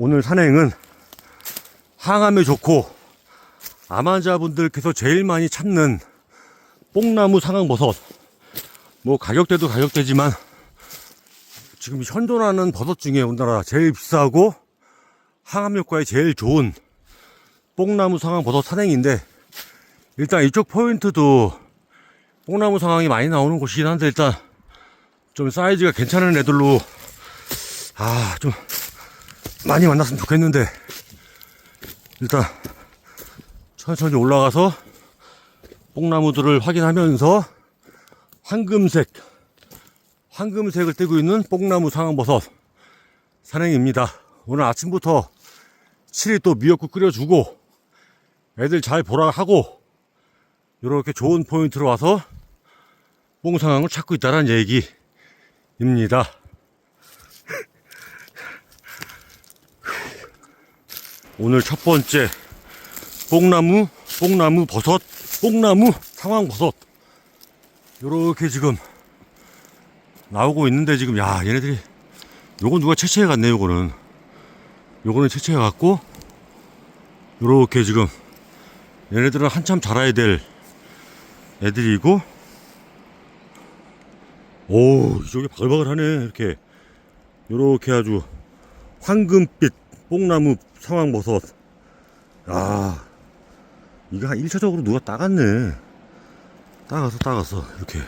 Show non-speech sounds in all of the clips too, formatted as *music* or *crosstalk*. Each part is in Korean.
오늘 산행은 항암에 좋고 암환자분들께서 제일 많이 찾는 뽕나무 상황버섯. 뭐 가격대도 가격대지만 지금 현존하는 버섯 중에 우리나라 제일 비싸고 항암 효과에 제일 좋은 뽕나무 상황 버섯 산행인데 일단 이쪽 포인트도 뽕나무 상황이 많이 나오는 곳이긴 한데 일단 좀 사이즈가 괜찮은 애들로 아좀 많이 만났으면 좋겠는데 일단 천천히 올라가서 뽕나무들을 확인하면서 황금색 황금색을 띠고 있는 뽕나무 상황버섯 산행입니다. 오늘 아침부터 칠이 또 미역국 끓여주고 애들 잘 보라 하고 이렇게 좋은 포인트로 와서 뽕 상황을 찾고 있다는 얘기입니다. 오늘 첫 번째. 뽕나무, 뽕나무 버섯, 뽕나무 상황 버섯. 요렇게 지금 나오고 있는데 지금 야 얘네들이 요건 누가 채취해 갔네 요거는. 요거는 채취해 갔고 요렇게 지금 얘네들은 한참 자라야 될 애들이고 오 이쪽에 바글바글하네 이렇게. 요렇게 아주 황금빛 뽕나무 상황버섯 아 이거 한 1차적으로 누가 따갔네. 따가서 따가서 이렇게.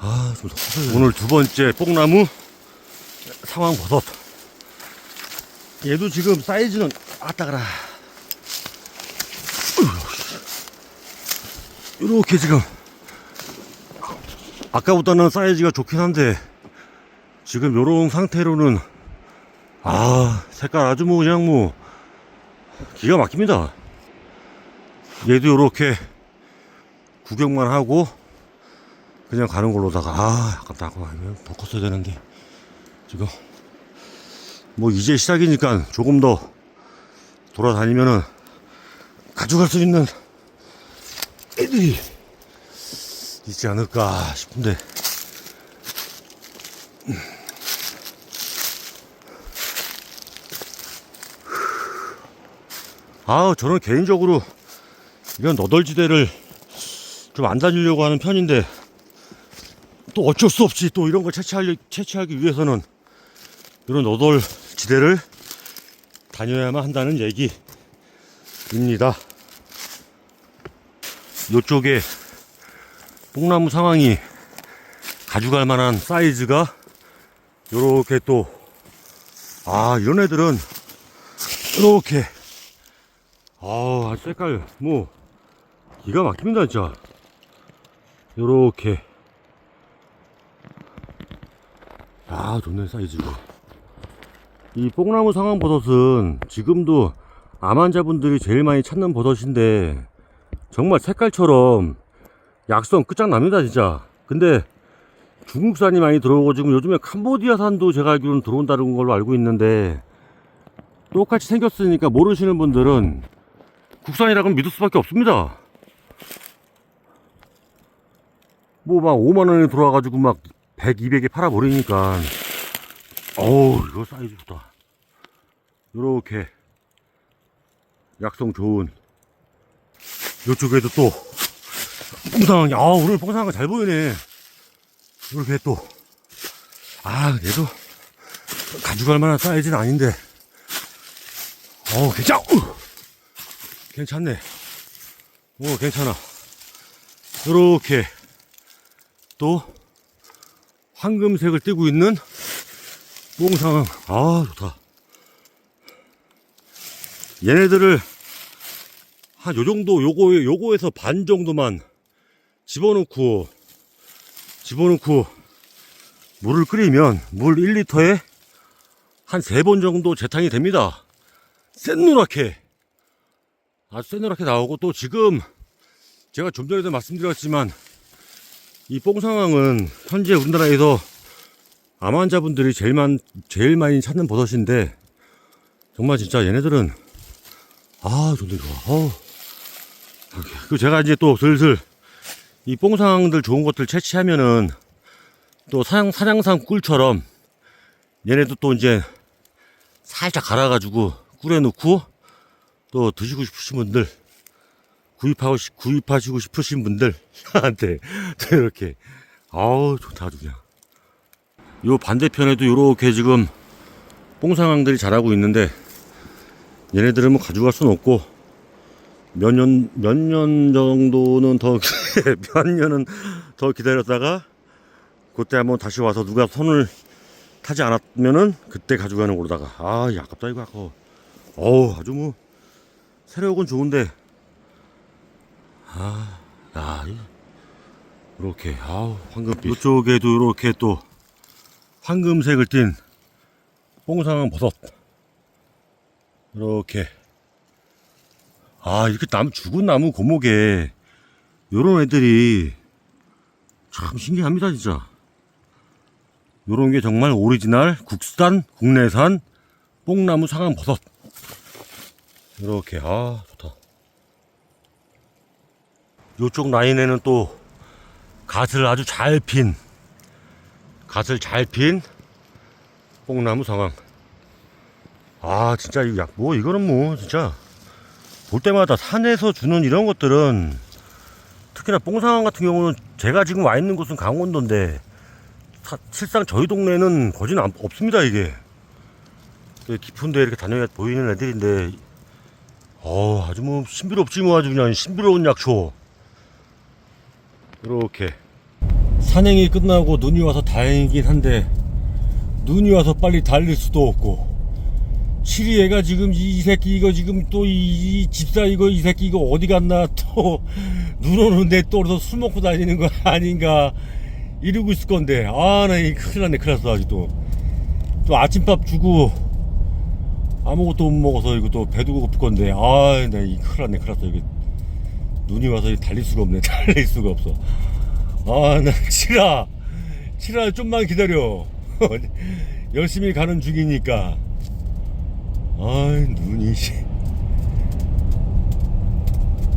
아좀 오늘 두 번째 뽕나무 상황버섯 얘도 지금 사이즈는 아 따가라. 이렇게 지금. 아까보다는 사이즈가 좋긴 한데 지금 요런 상태로는 아 색깔 아주 뭐 그냥 뭐 기가 막힙니다. 얘도 요렇게 구경만 하고 그냥 가는 걸로다가 아 아깝다 더 컸어야 되는데 지금 뭐 이제 시작이니까 조금 더 돌아다니면은 가져갈 수 있는 애들이 있지 않을까 싶은데 아 저는 개인적으로 이런 너덜지대를 좀 안 다니려고 하는 편인데 또 어쩔 수 없이 또 이런 걸 채취하려, 채취하기 위해서는 이런 너덜지대를 다녀야만 한다는 얘기입니다. 요쪽에 뽕나무 상황이 가져갈 만한 사이즈가 요렇게 또, 아, 이런 애들은 이렇게, 아, 색깔, 뭐, 기가 막힙니다, 진짜. 요렇게. 아, 좋네, 사이즈가. 이 뽕나무 상황 버섯은 지금도 암환자분들이 제일 많이 찾는 버섯인데, 정말 색깔처럼 약성 끝장납니다, 진짜. 근데 중국산이 많이 들어오고 지금 요즘에 캄보디아산도 제가 알기로는 들어온다는 걸로 알고 있는데 똑같이 생겼으니까 모르시는 분들은 국산이라고 믿을 수밖에 없습니다. 뭐 막 5만원에 들어와가지고 막 100, 200에 팔아버리니까. 어우 이거 사이즈 좋다. 요렇게 약성 좋은 요쪽에도 또 뽕상황이 아 오늘 뽕상황 잘 보이네. 이렇게 또아 얘도 가져갈 만한 사이즈는 아닌데. 어 괜찮 어, 괜찮네. 오 괜찮아. 요렇게 또 황금색을 띠고 있는 뽕상황. 아 좋다. 얘네들을 한 요 정도 요거 요거에서 반 정도만 집어넣고 집어넣고 물을 끓이면 물 1리터에 한 세 번 정도 재탕이 됩니다. 센노랗게 아주 센노랗게 나오고 또 지금 제가 좀 전에도 말씀드렸지만 이 뽕 상황은 현재 우리나라에서 암 환자분들이 제일 많 제일 많이 찾는 버섯인데 정말 진짜 얘네들은 아 좋네 좋아. 어우. 그 제가 이제 또 슬슬 이 뽕상들 좋은 것들 채취하면은 또 사냥, 사냥상 꿀처럼 얘네도 또 이제 살짝 갈아가지고 꿀에 넣고 또 드시고 싶으신 분들 구입하고 싶- 구입하시고 싶으신 분들한테 *laughs* 또 이렇게 아우 좋다 아주 그냥. 요 반대편에도 요렇게 지금 뽕상황들이 자라고 있는데 얘네들은 뭐 가져갈 순 없고 몇 년 몇 년 정도는 더 *laughs* 몇 년은 더 기다렸다가 그때 한번 다시 와서 누가 손을 타지 않았면은 그때 가져가는 거로다가. 아이 아깝다 이거. 아까워. 어우 아주 뭐 세력은 좋은데. 아 야 이렇게 아우 황금빛. 이쪽에도 이렇게 또 황금색을 띤 뽕상황 버섯. 이렇게. 아 이렇게 나무 죽은 나무 고목에 요런 애들이 참 신기합니다 진짜. 요런 게 정말 오리지널 국산 국내산 뽕나무 상황 버섯 이렇게 아 좋다. 요쪽 라인에는 또 갓을 아주 잘 핀 갓을 잘 핀 뽕나무 상황. 아 진짜 이거 약- 뭐 이거는 뭐 진짜. 볼 때마다 산에서 주는 이런 것들은 특히나 뽕 상황 같은 경우는 제가 지금 와 있는 곳은 강원도인데 사- 실상 저희 동네는 거진 안- 없습니다 이게 깊은데 이렇게 다녀야 보이는 애들인데 어 아주 뭐 신비롭지 뭐 아주 그냥 신비로운 약초. 이렇게. 산행이 끝나고 눈이 와서 다행이긴 한데 눈이 와서 빨리 달릴 수도 없고. 치리애가 지금 이, 이 새끼 이거 지금 또이 집사 이거 이 새끼 이거 어디 갔나 또 눈 오는데 또 어디서 술 먹고 다니는 거 아닌가 이러고 있을 건데. 아나 이 큰일 났네. 큰일 났어 아직도. 또 아침밥 주고 아무것도 못 먹어서 이거 또 배도 고플 건데 아 나 이 큰일 났네 큰일 났어 이게 눈이 와서 달릴 수가 없네 *laughs* 달릴 수가 없어. 아 나 치라 치라 좀만 기다려. *laughs* 열심히 가는 중이니까. 아이 눈이 씨.